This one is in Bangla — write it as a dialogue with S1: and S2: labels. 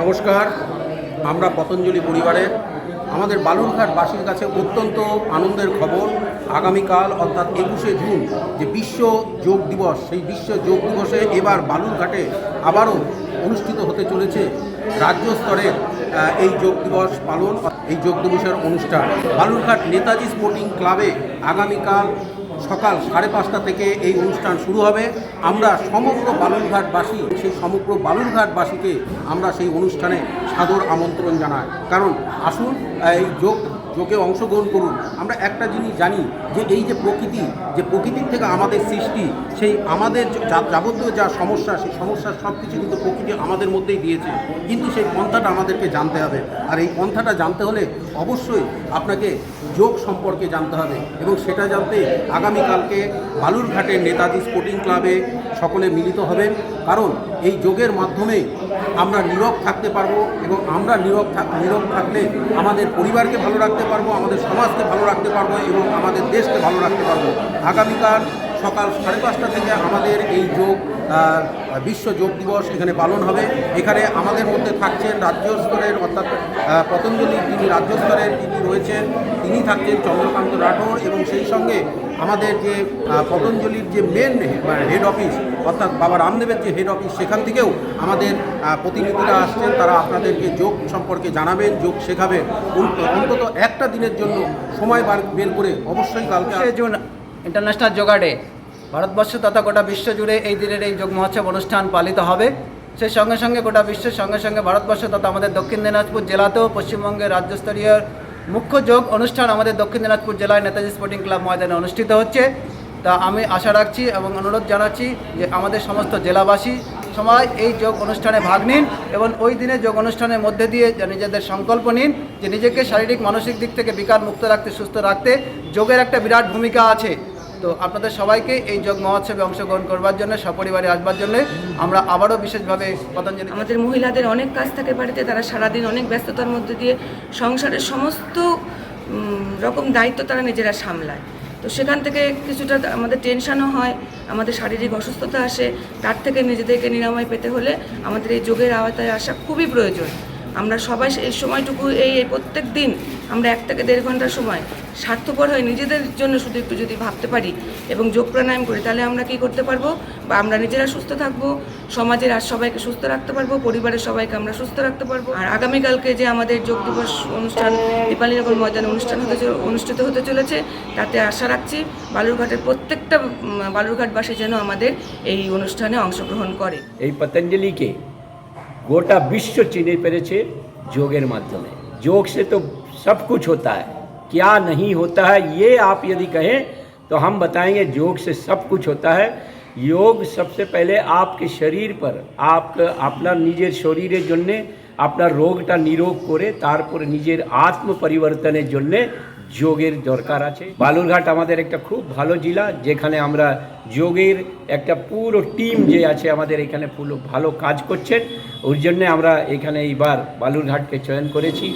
S1: নমস্কার, আমরা পতঞ্জলি পরিবারের আমাদের বালুরঘাটবাসীর কাছে অত্যন্ত আনন্দের খবর। আগামীকাল, অর্থাৎ একুশে জুন, যে বিশ্ব যোগ দিবস, সেই বিশ্ব যোগ দিবসে এবার বালুরঘাটে আবারও অনুষ্ঠিত হতে চলেছে রাজ্য স্তরের এই যোগ দিবস পালন, এই যোগ দিবসের অনুষ্ঠান। বালুরঘাট নেতাজি স্পোর্টিং ক্লাবে আগামীকাল সকাল সাড়ে পাঁচটা থেকে এই অনুষ্ঠান শুরু হবে। আমরা সমগ্র বালুরঘাটবাসী, সেই সমগ্র বালুরঘাটবাসীকে আমরা সেই অনুষ্ঠানে সাদর আমন্ত্রণ জানাই। কারণ আসুন, এই যোগ যোগে অংশগ্রহণ করুন। আমরা একটা জিনিস জানি যে এই যে প্রকৃতি, যে প্রকৃতির থেকে আমাদের সৃষ্টি, সেই আমাদের যাবতীয় যা সমস্যা, সেই সমস্যার সব কিছু কিন্তু প্রকৃতি আমাদের মধ্যেই দিয়েছে। কিন্তু সেই পন্থাটা আমাদেরকে জানতে হবে। আর এই পন্থাটা জানতে হলে অবশ্যই আপনাকে যোগ সম্পর্কে জানতে হবে এবং সেটা জানতে আগামীকালকে বালুরঘাটের নেতাজি স্পোর্টিং ক্লাবে সকলে মিলিত হবেন। কারণ এই যোগের মাধ্যমে আমরা নীরব থাকতে পারব এবং আমরা নীরব নীরব থাকলে আমাদের পরিবারকে ভালো রাখতে পারব আমাদের সমাজকে ভালো রাখতে পারব এবং আমাদের দেশকে ভালো রাখতে পারব। আগামীকাল সকাল সাড়ে পাঁচটা থেকে আমাদের এই যোগ বিশ্ব যোগ দিবস এখানে পালন হবে। এখানে আমাদের মধ্যে থাকছেন রাজ্য স্তরের, অর্থাৎ পতঞ্জলি যিনি রাজ্য স্তরের যিনি রয়েছেন, তিনি থাকছেন চন্দ্রকান্ত রাঠোর এবং সেই সঙ্গে আমাদের যে পতঞ্জলির যে মেন হেড অফিস অর্থাৎ বাবা রামদেবের যে হেড অফিস সেখান থেকেও আমাদের প্রতিনিধিরা আসছেন। তারা আপনাদেরকে যোগ সম্পর্কে জানাবেন, যোগ শেখাবেন। অন্ত- অন্তত একটা দিনের জন্য সময় বার- বের করে অবশ্যই কালকে
S2: ইন্টারন্যাশনাল যোগা ডে ভারতবর্ষ তথা গোটা বিশ্ব জুড়ে এই দিনের এই যোগ মহোৎসব অনুষ্ঠান পালিত হবে। সেই সঙ্গে সঙ্গে গোটা বিশ্বের সঙ্গে সঙ্গে ভারতবর্ষ তথা আমাদের দক্ষিণ দিনাজপুর জেলাতেও পশ্চিমবঙ্গের রাজ্যস্তরীয় মুখ্য যোগ অনুষ্ঠান আমাদের দক্ষিণ দিনাজপুর জেলায় নেতাজি স্পোর্টিং ক্লাব ময়দানে অনুষ্ঠিত হচ্ছে। তা আমি আশা রাখছি এবং অনুরোধ জানাচ্ছি যে আমাদের সমস্ত জেলাবাসী সবাই এই যোগ অনুষ্ঠানে ভাগ নিন এবং ওই দিনে যোগ অনুষ্ঠানের মধ্যে দিয়ে নিজেদের সংকল্প নিন যে নিজেকে শারীরিক মানসিক দিক থেকে বিকার মুক্ত রাখতে, সুস্থ রাখতে যোগের একটা বিরাট ভূমিকা আছে। তো আপনাদের সবাইকে এই যোগ মহোৎসবে অংশগ্রহণ করবার জন্য, সপরিবারে আসবার জন্য আমরা আবারও বিশেষভাবে পতঞ্জলি
S3: আমাদের মহিলাদের অনেক কাজ থাকে বাড়িতে, তারা সারাদিন অনেক ব্যস্ততার মধ্যে দিয়ে সংসারের সমস্ত রকম দায়িত্ব তারা নিজেরা সামলায়। তো সেখান থেকে কিছুটা আমাদের টেনশনও হয়, আমাদের শারীরিক অসুস্থতা আসে, তার থেকে নিজেদেরকে নিরাময় পেতে হলে আমাদের এই যোগের আওতায় আসা খুবই প্রয়োজন। আমরা সবাই এই সময়টুকু, এই প্রত্যেক দিন আমরা এক থেকে দেড় ঘণ্টার সময় স্বার্থপর হয়ে নিজেদের জন্য শুধু একটু যদি ভাবতে পারি এবং যোগ প্রাণায়াম করি, তাহলে আমরা কি করতে পারব? বা আমরা নিজেরা সুস্থ থাকব, সমাজের আর সবাইকে সুস্থ রাখতে পারব, পরিবারের সবাইকে আমরা সুস্থ রাখতে পারব। আর আগামীকালকে যে আমাদের যোগ দিবস অনুষ্ঠান দীপালীনগর ময়দানে অনুষ্ঠান হতে অনুষ্ঠিত হতে চলেছে, তাতে আশা রাখছি বালুরঘাটের প্রত্যেকটা বালুরঘাটবাসী যেন আমাদের এই অনুষ্ঠানে অংশগ্রহণ করে।
S4: এই পতঞ্জলিকে গোটা বিশ্ব চিনে পেরেছে যোগের মাধ্যমে যোগ से तो सब कुछ होता है क्या नहीं होता है ये आप यदि कहें तो हम बताएंगे योग से सब कुछ होता है योग सबसे पहले आपके শরীর पर आप আপনার নিজের শরীরের জন্যে আপনার রোগটা নিরোগ করে তারপরে নিজের আত্ম পরিবর্তনের জন্যে যোগের দরকার আছে। বালুরঘাট আমাদের একটা খুব ভালো জেলা, যেখানে আমরা যোগের একটা পুরো টিম যে আছে আমাদের এখানে পুরো ভালো কাজ করছেন। ওর জন্যে আমরা এখানে এইবার বালুরঘাটকে চয়ন করেছি।